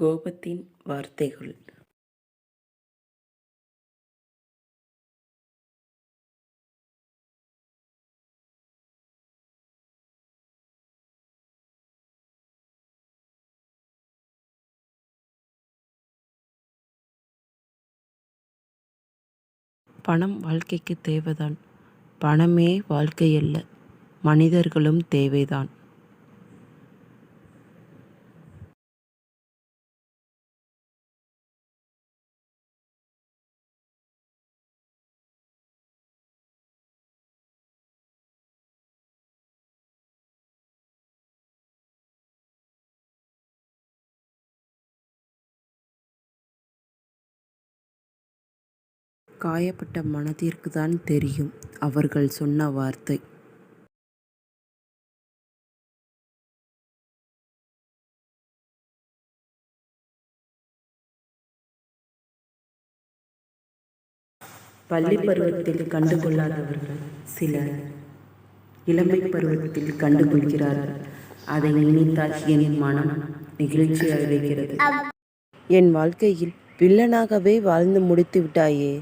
கோபத்தின் வார்த்தைகள். பணம் வாழ்க்கைக்கு தேவைதான். பணமே வாழ்க்கையல்ல. மனிதர்களும் தேவைதான். காயப்பட்ட மனதிற்குதான் தெரியும் அவர்கள் சொன்ன வார்த்தை. பள்ளி பருவத்தில் கண்டுகொள்ளாதவர்கள் சிலர். இளமை பருவத்தில் கண்டுகொள்கிறார்கள் அதை நினைத்தால் என் மனம் நெகிழ்ச்சி அடைகிறது என் வாழ்க்கையில் வில்லனாகவே வாழ்ந்து முடித்து விட்டாயே.